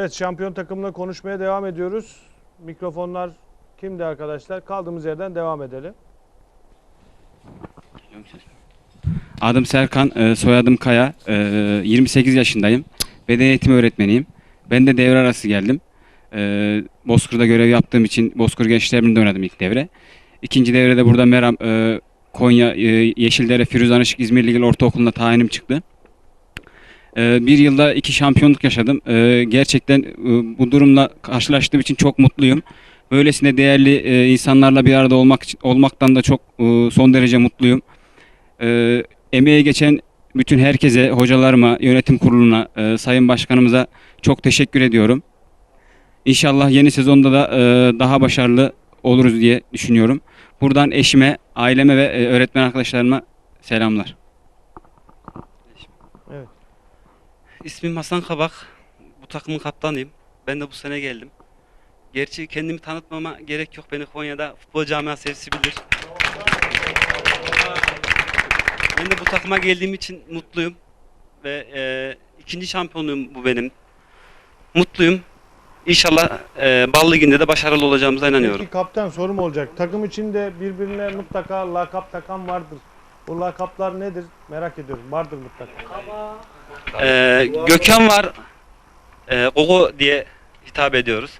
Evet şampiyon takımla konuşmaya devam ediyoruz. Mikrofonlar kimdi arkadaşlar? Kaldığımız yerden devam edelim. Adım Serkan, e, soyadım Kaya. E, 28 yaşındayım. Beden eğitimi öğretmeniyim. Ben de devre arası geldim. E, Bozkır'da görev yaptığım için Bozkır Gençler Birliği'nde oynadım ilk devre. İkinci devrede burada Meram, e, Konya, e, Yeşildere, Firuzan Işık İzmir Ligeli Ortaokulu'nda tayinim çıktı. E, bir yılda iki şampiyonluk yaşadım. E, gerçekten e, bu durumla karşılaştığım için çok mutluyum. Böylesine değerli e, insanlarla bir arada olmak olmaktan da çok e, son derece mutluyum. E, emeği geçen bütün herkese, hocalarıma, yönetim kuruluna, sayın başkanımıza çok teşekkür ediyorum. İnşallah yeni sezonda da daha başarılı oluruz diye düşünüyorum. Buradan eşime, aileme ve öğretmen arkadaşlarıma selamlar. İsmim Hasan Kabak. Bu takımın kaptanıyım. Ben de bu sene geldim. Gerçi kendimi tanıtmama gerek yok. Beni Konya'da futbol camiası hepsi bilir. Ben de bu takıma geldiğim için mutluyum. Ve e, ikinci şampiyonluğum bu benim. Mutluyum. İnşallah e, Bal Ligi'nde de başarılı olacağımıza inanıyorum. Peki kaptan sorum olacak. Takım içinde birbirine mutlaka lakap takan vardır. Bu lakaplar nedir? Merak ediyorum. Vardır mutlaka. Ee, Gökhan var. Ee, Gogo diye hitap ediyoruz.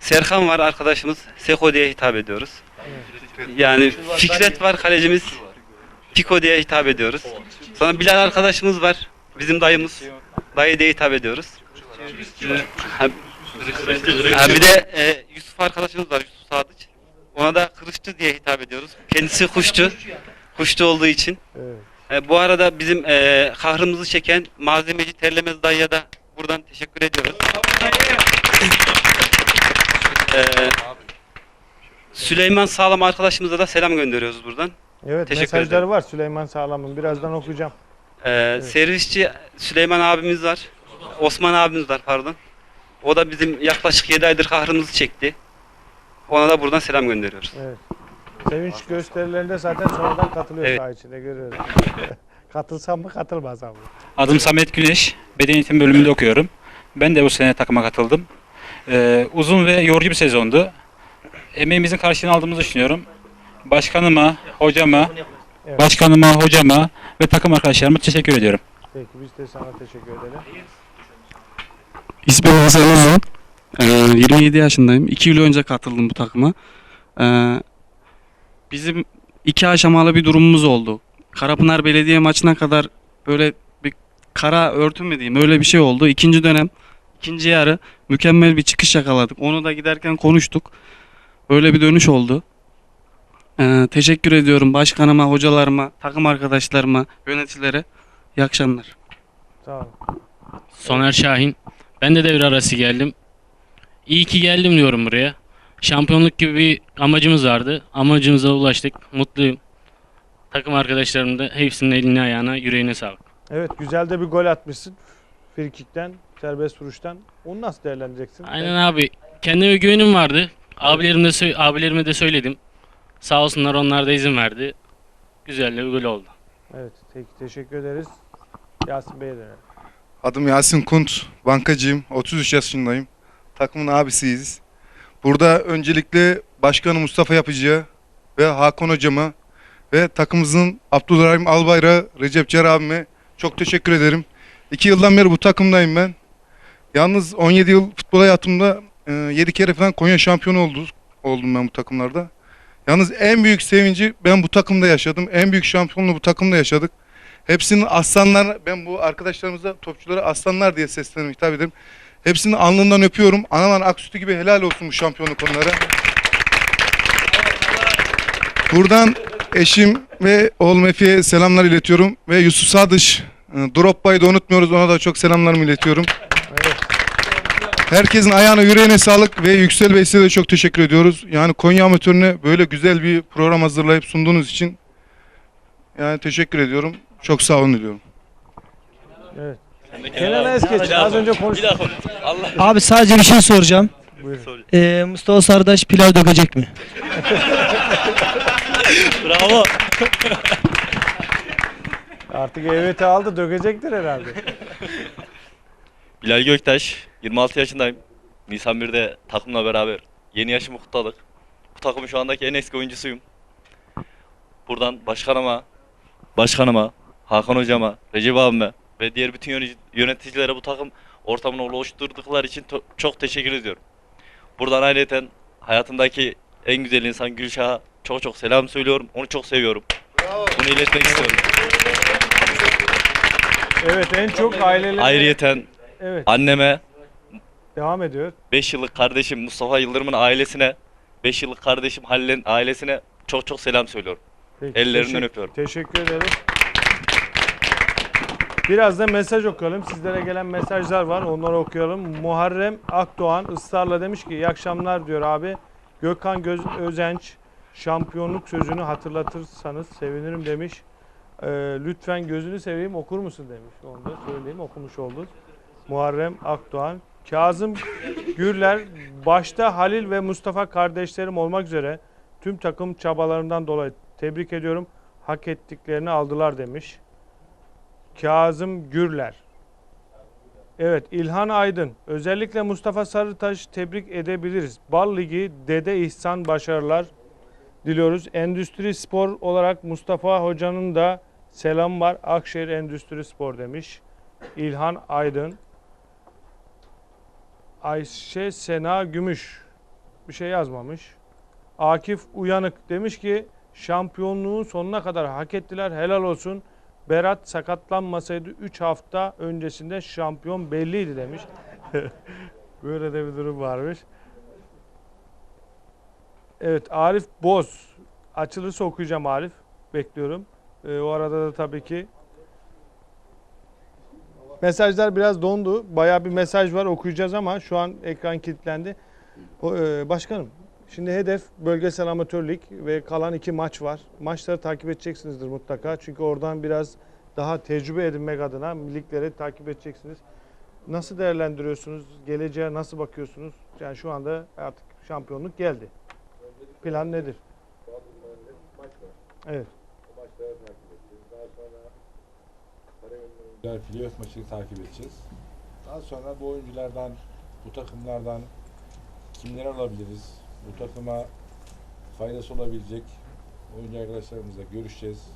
Serkan var arkadaşımız. Seko diye hitap ediyoruz. Yani Fikret var kalecimiz. Piko diye hitap ediyoruz. Sonra Bilal arkadaşımız var. Bizim dayımız. Dayı diye hitap ediyoruz. Ha, bir de e, Yusuf arkadaşımız var. Yusuf Sadıç. Ona da Kırışçı diye hitap ediyoruz. Kendisi kuşçu. Kuşçu olduğu için. Evet. E, bu arada bizim e, kahrımızı çeken malzemeci Terlemez Dayı'ya da buradan teşekkür ediyoruz. E, Süleyman Sağlam arkadaşımıza da selam gönderiyoruz buradan. Evet Teşekkür mesajları ederim. var Süleyman Sağlam'ın. Birazdan okuyacağım. E, Servisçi Süleyman abimiz var. Osman abimiz var pardon. O da bizim yaklaşık 7 aydır kahrımızı çekti. Ona da buradan selam gönderiyoruz. Evet. Sevinç gösterilerinde zaten sonradan katılıyor Evet. saha içinde görüyoruz. Katılsam mı katılmasam mı? Adım Samet Güneş. Beden eğitim bölümünde okuyorum. Ben de bu sene takıma katıldım. Ee, uzun ve yorucu bir sezondu. Emeğimizin karşılığını aldığımızı düşünüyorum. Başkanıma, hocama, Evet. başkanıma, hocama ve takım arkadaşlarıma teşekkür ediyorum. Peki biz de sana teşekkür edelim. İsmim Hasan Uzun. Ee, 27 yaşındayım. 2 yıl önce katıldım bu takıma. Ee, bizim iki aşamalı bir durumumuz oldu. Karapınar Belediye maçına kadar böyle bir kara örtü mü diyeyim öyle bir şey oldu. İkinci dönem, ikinci yarı mükemmel bir çıkış yakaladık. Onu da giderken konuştuk. Öyle bir dönüş oldu. Ee, teşekkür ediyorum başkanıma, hocalarıma, takım arkadaşlarıma, yöneticilere. İyi akşamlar. Sağ olun. Soner Şahin. Ben de devre arası geldim. İyi ki geldim diyorum buraya. Şampiyonluk gibi bir amacımız vardı. Amacımıza ulaştık. Mutluyum. Takım arkadaşlarım da hepsinin eline ayağına yüreğine sağlık. Evet güzel de bir gol atmışsın. Frikikten, serbest vuruştan. Onu nasıl değerlendireceksin? Aynen abi. Kendime güvenim vardı. Abilerim de abilerime de söyledim. Sağ olsunlar onlar da izin verdi. Güzel de bir gol oldu. Evet peki teşekkür ederiz. Yasin Bey'e dönelim. Adım Yasin Kunt, bankacıyım, 33 yaşındayım. Takımın abisiyiz. Burada öncelikle Başkanı Mustafa Yapıcı'ya ve Hakan Hocama ve takımımızın Abdülrahim Albayrak'a, Recep Cer abime çok teşekkür ederim. İki yıldan beri bu takımdayım ben. Yalnız 17 yıl futbol hayatımda 7 kere falan Konya şampiyonu oldu, oldum ben bu takımlarda. Yalnız en büyük sevinci ben bu takımda yaşadım. En büyük şampiyonluğu bu takımda yaşadık. Hepsinin aslanlar, ben bu arkadaşlarımıza topçulara aslanlar diye seslenirim, hitap ederim. Hepsinin alnından öpüyorum. Anaman Aksütü gibi helal olsun bu şampiyonluk onlara. Buradan eşim ve oğlum Efe'ye selamlar iletiyorum. Ve Yusuf Sadıç, e, Droppa'yı da unutmuyoruz. Ona da çok selamlarımı iletiyorum. Herkesin ayağına yüreğine sağlık ve Yüksel Bey size de çok teşekkür ediyoruz. Yani Konya Amatörü'ne böyle güzel bir program hazırlayıp sunduğunuz için yani teşekkür ediyorum. Çok sağ olun diliyorum. Evet. Kenan Ezgeç az önce konuştuk. Abi sadece bir şey soracağım. Buyurun. Ee, Mustafa Sardaş pilav dökecek mi? Bravo. Artık EVT aldı dökecektir herhalde. Bilal Göktaş. 26 yaşındayım. Nisan 1'de takımla beraber yeni yaşımı kutladık. Bu takımın şu andaki en eski oyuncusuyum. Buradan başkanıma, başkanıma, Hakan hocama, Recep abime ve diğer bütün yönetici- yöneticilere bu takım ortamını oluşturdukları için çok teşekkür ediyorum. Buradan ayrıca hayatımdaki en güzel insan Gülşah'a çok çok selam söylüyorum. Onu çok seviyorum. Bunu iletmek istiyorum. Evet en çok aileleri... Ayrıyeten Evet anneme, devam ediyor. 5 yıllık kardeşim Mustafa Yıldırım'ın ailesine, 5 yıllık kardeşim Halil'in ailesine çok çok selam söylüyorum. Peki, Ellerinden teşekkür- öpüyorum. Teşekkür ederim. Biraz da mesaj okuyalım. Sizlere gelen mesajlar var. Onları okuyalım. Muharrem Akdoğan ısrarla demiş ki iyi akşamlar diyor abi. Gökhan Göz Özenç şampiyonluk sözünü hatırlatırsanız sevinirim demiş. Ee, lütfen gözünü seveyim okur musun demiş. Onu da söyleyeyim okumuş olduk. Muharrem Akdoğan. Kazım Gürler başta Halil ve Mustafa kardeşlerim olmak üzere tüm takım çabalarından dolayı tebrik ediyorum. Hak ettiklerini aldılar demiş. Kazım Gürler. Evet İlhan Aydın. Özellikle Mustafa Sarıtaş tebrik edebiliriz. Bal Ligi Dede İhsan başarılar diliyoruz. Endüstri Spor olarak Mustafa Hoca'nın da selam var. Akşehir Endüstri Spor demiş. İlhan Aydın. Ayşe Sena Gümüş. Bir şey yazmamış. Akif Uyanık demiş ki şampiyonluğun sonuna kadar hak ettiler. Helal olsun. Berat sakatlanmasaydı 3 hafta öncesinde şampiyon belliydi demiş. Böyle de bir durum varmış. Evet Arif Boz. Açılışı okuyacağım Arif. Bekliyorum. Ee, o arada da tabii ki mesajlar biraz dondu. Bayağı bir mesaj var okuyacağız ama şu an ekran kilitlendi. E, başkanım Şimdi hedef bölgesel amatörlük ve kalan iki maç var. Maçları takip edeceksinizdir mutlaka. Çünkü oradan biraz daha tecrübe edinmek adına ligleri takip edeceksiniz. Nasıl değerlendiriyorsunuz? Geleceğe nasıl bakıyorsunuz? Yani şu anda artık şampiyonluk geldi. Plan nedir? Evet. Güzel playoff maçını takip edeceğiz. Daha sonra bu oyunculardan, bu takımlardan kimleri alabiliriz? Bu takıma faydası olabilecek oyuncu arkadaşlarımızla görüşeceğiz.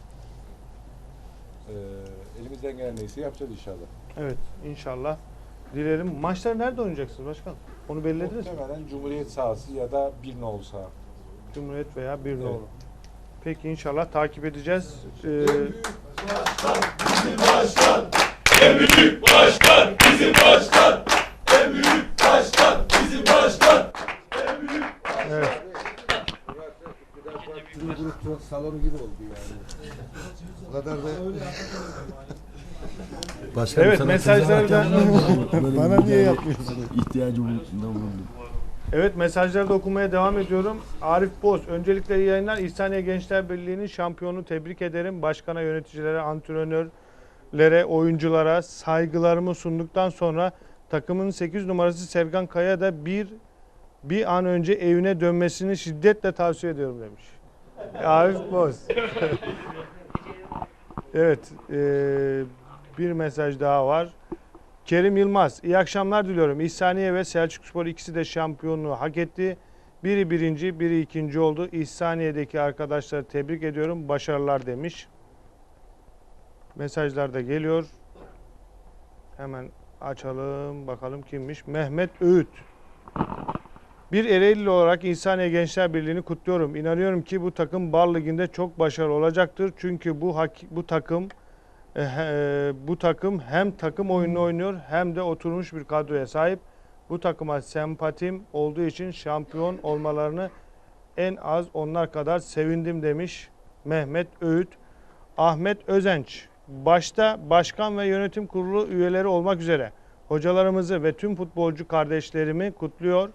Ee, elimizden gelen neyse yapacağız inşallah. Evet inşallah. Dilerim. Maçları nerede oynayacaksınız başkanım? Onu belirlediniz mi? Muhtemelen Cumhuriyet sahası ya da bir nolu saha. Cumhuriyet veya bir nolu. Peki inşallah takip edeceğiz. Ee, evet. Grup salonu gibi oldu yani. O kadar da Başkanım Evet sana mesajları da Böyle bana niye yani yapmıyorsun? ihtiyacım bulundum. Evet mesajları da okumaya devam ediyorum. Arif Boz, öncelikle iyi yayınlar. İhsaniye Gençler Birliği'nin şampiyonu tebrik ederim. Başkana, yöneticilere, antrenörlere, oyunculara saygılarımı sunduktan sonra takımın 8 numarası Serkan Kaya da bir bir an önce evine dönmesini şiddetle tavsiye ediyorum demiş. Arif Boz. evet, eee, bir mesaj daha var. Kerim Yılmaz, iyi akşamlar diliyorum. İhsaniye ve Selçuk Spor ikisi de şampiyonluğu hak etti. Biri birinci, biri ikinci oldu. İhsaniye'deki arkadaşları tebrik ediyorum. Başarılar demiş. Mesajlar da geliyor. Hemen açalım bakalım kimmiş. Mehmet Öğüt. Bir Ereğli olarak İhsaniye Gençler Birliği'ni kutluyorum. İnanıyorum ki bu takım Bar Ligi'nde çok başarılı olacaktır. Çünkü bu bu takım e, bu takım hem takım oyununu oynuyor hem de oturmuş bir kadroya sahip. Bu takıma sempatim olduğu için şampiyon olmalarını en az onlar kadar sevindim demiş Mehmet Öğüt. Ahmet Özenç başta başkan ve yönetim kurulu üyeleri olmak üzere hocalarımızı ve tüm futbolcu kardeşlerimi kutluyor.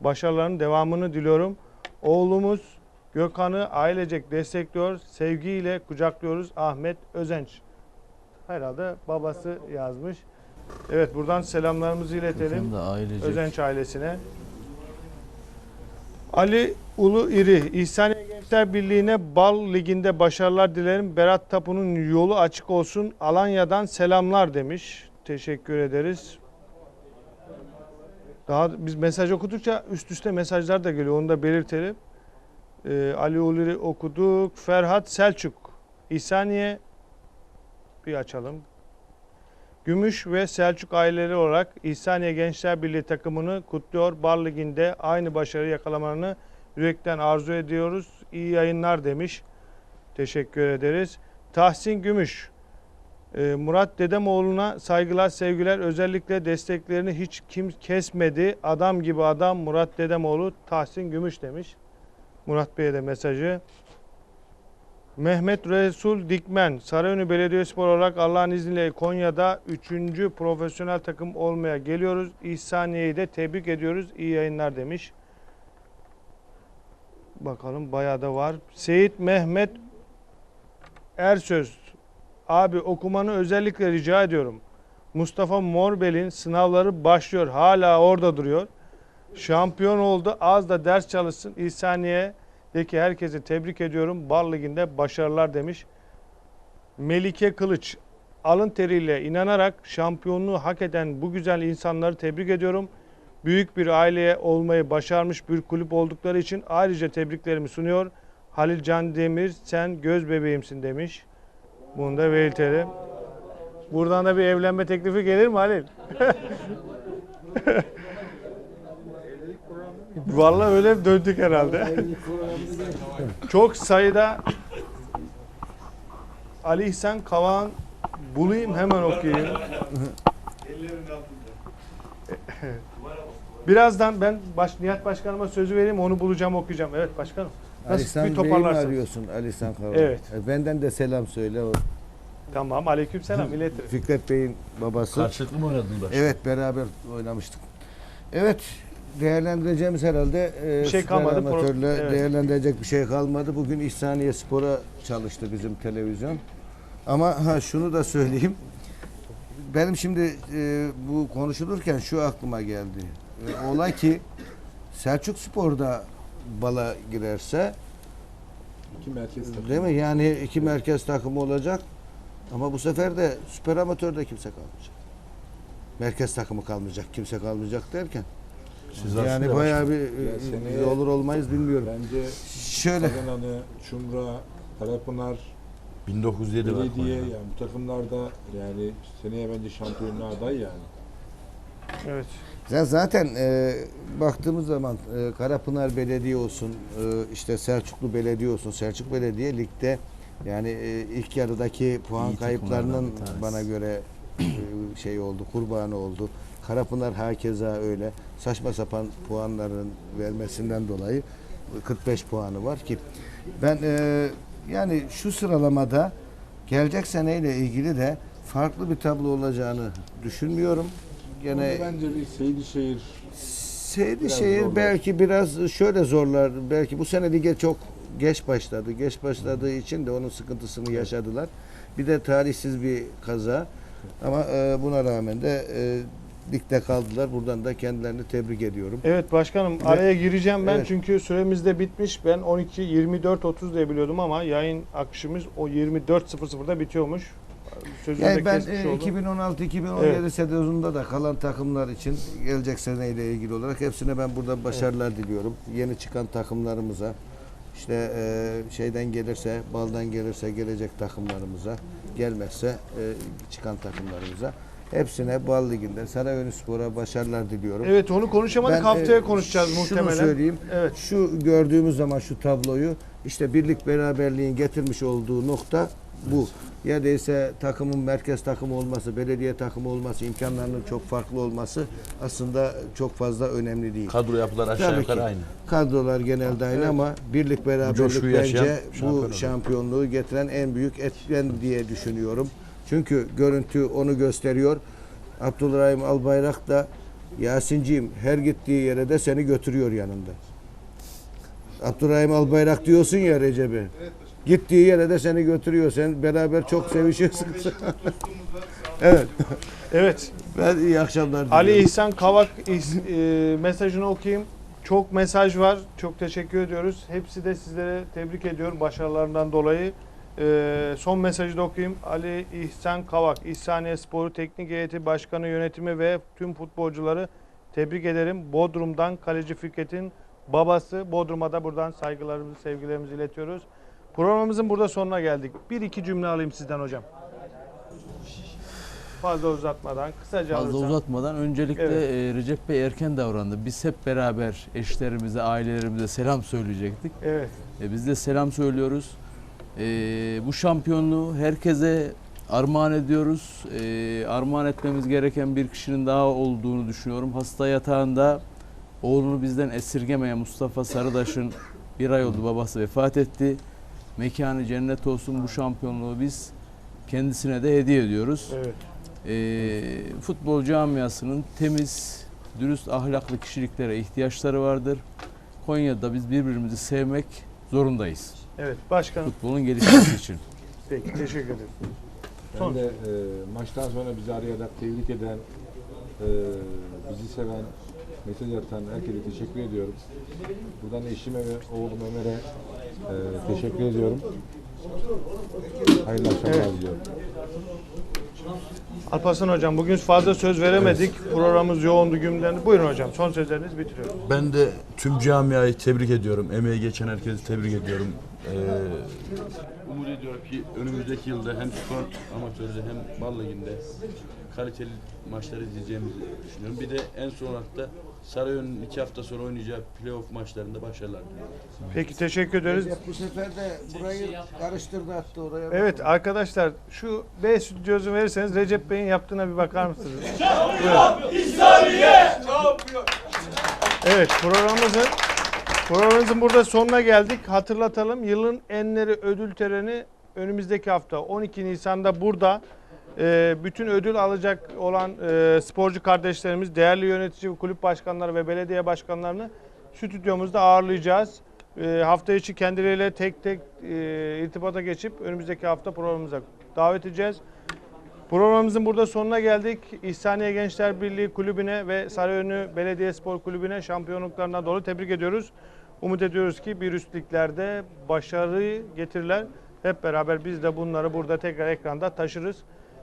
Başarıların devamını diliyorum. Oğlumuz Gökhan'ı ailecek destekliyor. Sevgiyle kucaklıyoruz Ahmet Özenç. Herhalde babası yazmış. Evet buradan selamlarımızı iletelim. Özenç ailesine. Ali Ulu İri, İhsaniye Gençler Birliği'ne Bal Ligi'nde başarılar dilerim. Berat Tapu'nun yolu açık olsun. Alanya'dan selamlar demiş. Teşekkür ederiz. Daha biz mesaj okudukça üst üste mesajlar da geliyor. Onu da belirtelim. Ee, Ali Uluri okuduk. Ferhat Selçuk. İhsaniye bir açalım. Gümüş ve Selçuk aileleri olarak İhsaniye Gençler Birliği takımını kutluyor. Bar Ligi'nde aynı başarı yakalamalarını yürekten arzu ediyoruz. İyi yayınlar demiş. Teşekkür ederiz. Tahsin Gümüş. Ee, Murat Dedemoğlu'na saygılar, sevgiler. Özellikle desteklerini hiç kim kesmedi. Adam gibi adam Murat Dedemoğlu Tahsin Gümüş demiş. Murat Bey'e de mesajı. Mehmet Resul Dikmen, Sarayönü Belediyespor olarak Allah'ın izniyle Konya'da 3. profesyonel takım olmaya geliyoruz. İhsaniye'yi de tebrik ediyoruz. İyi yayınlar demiş. Bakalım bayağı da var. Seyit Mehmet Ersöz, abi okumanı özellikle rica ediyorum. Mustafa Morbel'in sınavları başlıyor. Hala orada duruyor. Şampiyon oldu. Az da ders çalışsın. İhsaniye'deki herkesi tebrik ediyorum. Bar Ligi'nde başarılar demiş. Melike Kılıç. Alın teriyle inanarak şampiyonluğu hak eden bu güzel insanları tebrik ediyorum. Büyük bir aileye olmayı başarmış bir kulüp oldukları için ayrıca tebriklerimi sunuyor. Halil Can Demir sen göz bebeğimsin demiş. Bunu da belirtelim. Buradan da bir evlenme teklifi gelir mi Halil? Vallahi öyle döndük herhalde. Çok sayıda Ali İhsan Kavan bulayım hemen okuyayım. Birazdan ben baş, Nihat Başkanıma sözü vereyim onu bulacağım okuyacağım. Evet başkanım. Ali Nasıl San bir Bey'i mi toparlarsınız? arıyorsun Ali San Kaval? Evet. E, Benden de selam söyle. O Tamam aleykümselam iletirim. Fikret Bey'in babası. Karşılıklı mı oynadın başta? Evet beraber oynamıştık. Evet değerlendireceğimiz herhalde e, Bir şey kalmadı, amatörle evet. değerlendirecek bir şey kalmadı. Bugün İhsaniye Spor'a çalıştı bizim televizyon. Ama ha şunu da söyleyeyim. Benim şimdi e, bu konuşulurken şu aklıma geldi. E, olay ki Selçuk Spor'da bala girerse İki merkez takım. Değil mi? Yani iki merkez takımı olacak. Ama bu sefer de süper amatörde kimse kalmayacak. Merkez takımı kalmayacak, kimse kalmayacak derken. Siz yani bayağı bir Ya e, olur olmayız bilmiyorum. Bence Şöyle Sagananı, Çumra, Karapınar, 1907 var Belediye yani bu takımlarda yani seneye bence şampiyonluğa aday yani. Evet. Zaten e, baktığımız zaman e, Karapınar Belediye olsun, e, işte Selçuklu Belediye olsun, Selçuk Belediye ligde yani e, ilk yarıdaki puan İyi kayıplarının takımlardan bir tanesi. bana göre e, şey oldu, kurbanı oldu. Karapınar hakeza öyle. Saçma sapan puanların vermesinden dolayı 45 puanı var ki ben e, yani şu sıralamada gelecek seneyle ilgili de farklı bir tablo olacağını düşünmüyorum. Gene bence bir Seydişehir Seydişehir zorlar. belki biraz şöyle zorlar. Belki bu sene lige çok geç başladı. Geç başladığı için de onun sıkıntısını yaşadılar. Bir de tarihsiz bir kaza. Ama e, buna rağmen de e, ligde kaldılar. Buradan da kendilerini tebrik ediyorum. Evet başkanım araya gireceğim ben Evet. çünkü süremiz de bitmiş. Ben 12 24 30 diye biliyordum ama yayın akışımız o 24.00'da bitiyormuş. Sözünü Yani ben kesmiş e, oldum. 2016-2017 Evet. sezonunda da kalan takımlar için gelecek seneyle ilgili olarak hepsine ben burada başarılar diliyorum. Yeni çıkan takımlarımıza işte e, şeyden gelirse, baldan gelirse gelecek takımlarımıza, gelmezse e, çıkan takımlarımıza hepsine Bal Ligi'nde Sarayönü Spor'a başarılar diliyorum. Evet onu konuşamadık Ben, haftaya e, konuşacağız şunu muhtemelen. söyleyeyim. Evet. Şu gördüğümüz zaman şu tabloyu işte birlik beraberliğin getirmiş olduğu nokta bu. Ya değilse takımın merkez takımı olması, belediye takımı olması, imkanlarının çok farklı olması aslında çok fazla önemli değil. Kadro yapılar aşağı Tabii yukarı ki. aynı. Kadrolar genelde aynı Evet. ama birlik beraberlik coşkuyu yaşayan bence şampiyon bu şampiyonluğu getiren en büyük etken diye düşünüyorum. Çünkü görüntü onu gösteriyor. Abdülrahim Albayrak da Yasinciğim her gittiği yere de seni götürüyor yanında. Abdurrahim Albayrak diyorsun ya Recep'e. Gittiği yere de seni götürüyor. Sen beraber çok sevişiyorsunuz. evet. Evet. Ben iyi akşamlar Ali diliyorum. İhsan Kavak is- e, mesajını okuyayım. Çok mesaj var. Çok teşekkür ediyoruz. Hepsi de sizlere tebrik ediyorum başarılarından dolayı. E, son mesajı da okuyayım. Ali İhsan Kavak, İhsaniye Sporu Teknik Heyeti Başkanı Yönetimi ve tüm futbolcuları Tebrik ederim. Bodrum'dan kaleci Fikret'in babası. Bodrum'a da buradan saygılarımızı, sevgilerimizi iletiyoruz. Programımızın burada sonuna geldik. Bir iki cümle alayım sizden hocam. Fazla uzatmadan, kısaca Fazla alırsam. uzatmadan öncelikle Evet. e, Recep Bey erken davrandı. Biz hep beraber eşlerimize, ailelerimize selam söyleyecektik. Evet. E, biz de selam söylüyoruz. E, bu şampiyonluğu herkese armağan ediyoruz. E, armağan etmemiz gereken bir kişinin daha olduğunu düşünüyorum. Hasta yatağında oğlunu bizden esirgemeyen Mustafa Sarıdaş'ın bir ay oldu babası vefat etti. Mekanı cennet olsun bu şampiyonluğu biz kendisine de hediye ediyoruz. Evet. Ee, futbol camiasının temiz, dürüst, ahlaklı kişiliklere ihtiyaçları vardır. Konya'da biz birbirimizi sevmek zorundayız. Evet. Başkanım. Futbolun gelişmesi için. Peki. Teşekkür ederim. Ben Son. de e, maçtan sonra bizi arayarak tebrik eden, e, bizi seven, mesaj atan herkese teşekkür ediyorum. Buradan eşime ve oğlum Ömer'e e, teşekkür ediyorum. Hayırlı akşamlar Evet. diliyorum. Alparslan hocam bugün fazla söz veremedik. Programımız yoğundu gündemde. Buyurun hocam. Son sözlerinizi bitiriyoruz. Ben de tüm camiayı tebrik ediyorum. Emeği geçen herkesi tebrik ediyorum. Ee, umut ediyorum ki önümüzdeki yılda hem spor amatörde hem bal liginde kaliteli maçlar izleyeceğimizi düşünüyorum. Bir de en son olarak da Sarıyer'in iki hafta sonra oynayacağı playoff maçlarında başarılar diliyorum. Peki teşekkür ederiz. Recep bu sefer de burayı karıştırdı attı oraya. Evet arkadaşlar şu B stüdyosu verirseniz Recep Bey'in yaptığına bir bakar mısınız? Buyurun. Evet programımızın programımızın burada sonuna geldik. Hatırlatalım yılın enleri ödül töreni önümüzdeki hafta 12 Nisan'da burada bütün ödül alacak olan e, sporcu kardeşlerimiz, değerli yönetici, kulüp başkanları ve belediye başkanlarını stüdyomuzda ağırlayacağız. E, hafta içi kendileriyle tek tek e, irtibata geçip önümüzdeki hafta programımıza davet edeceğiz. Programımızın burada sonuna geldik. İhsaniye Gençler Birliği Kulübü'ne ve Sarıönü Belediye Spor Kulübü'ne şampiyonluklarına doğru tebrik ediyoruz. Umut ediyoruz ki bir üst liglerde başarıyı getirirler. Hep beraber biz de bunları burada tekrar ekranda taşırız.